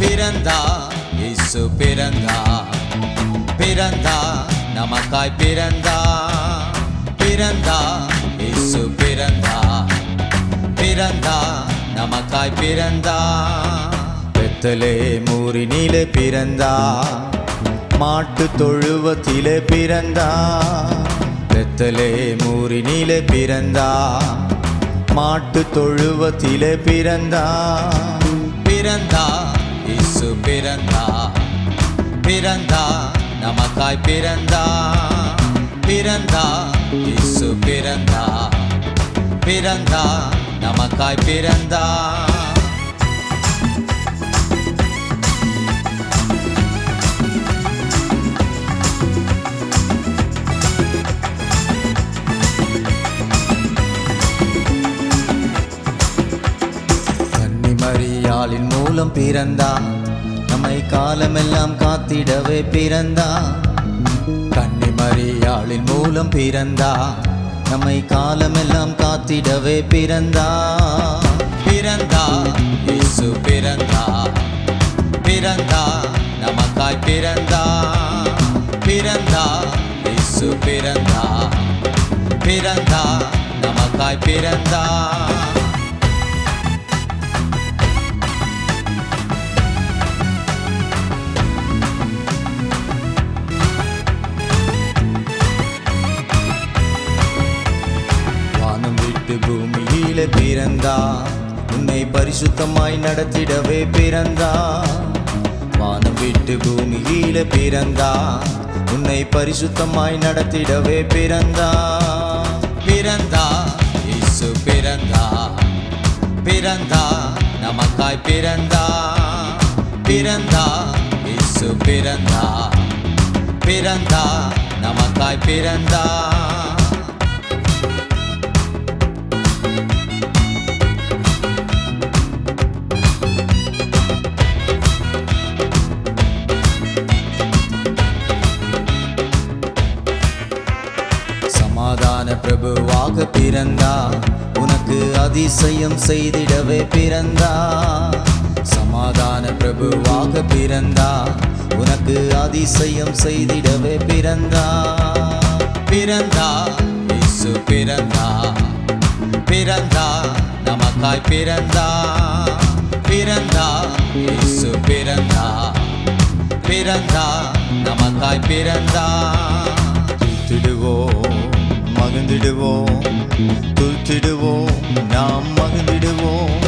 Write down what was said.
பிறந்தா இயேசு பிறந்தா. பிறந்தா நமக்காய் பிறந்தா. பிறந்தா இயேசு பிறந்தா. பிறந்தா நமக்காய் பிறந்தா. பெத்தலே மூரினிலே பிறந்தா. மாட்டு தொழுவத்திலே பிறந்தா. பெத்தலே மூரினிலே பிறந்தா. மாட்டு தொழுவத்திலே பிறந்தா. பிறந்தா பிறந்தா பிறந்தா நமக்காய் பிறந்தா பிறந்தா இசு பிறந்தா பிறந்தா நமக்காய் பிறந்தா. கன்னிமரியாளின் மூலம் பிறந்தான் நம்மை காலமெல்லாம் காத்திடவே பிறந்தா. கண்ணி மறியாளின் மூலம் பிறந்தா. நம்மை காலமெல்லாம் காத்திடவே பிறந்தா. பிறந்தா இயேசு பிறந்தா. பிறந்தா நமக்காய் பிறந்தா. பிறந்தா இயேசு பிறந்தா. பிறந்தா நமக்காய் பிறந்தா. பூமியில பிறந்தா. உன்னை பரிசுத்தமாய் நடத்திடவே பிறந்தா. வானம் விட்டு பூமியில பிறந்தா. உன்னை பரிசுத்தமாய் நடத்திடவே பிறந்தா. பிறந்தா இசு பிறந்தா. பிறந்தா நமக்காய் பிறந்தா. பிறந்தா இசு பிறந்தா. பிறந்தா நமக்காய் பிறந்தா. ஞான பிரபுவாக பிறந்தா உனக்கு அதிசயம் செய்திடவே பிறந்தா. சமாதான பிரபுவாக பிறந்தா உனக்கு அதிசயம் செய்திடவே பிறந்தா. பிறந்தா இசு பிறந்தா. பிறந்தா நமக்காய் பிறந்தா. பிறந்தா இயேசு பிறந்தா. பிறந்தா நமக்காய் பிறந்தா. துத்திடுவோம் மகிழ்ந்திடுவோம். துத்திடுவோம். நாம் மகிழ்ந்திடுவோம். மகிழ்ந்திடுவோம்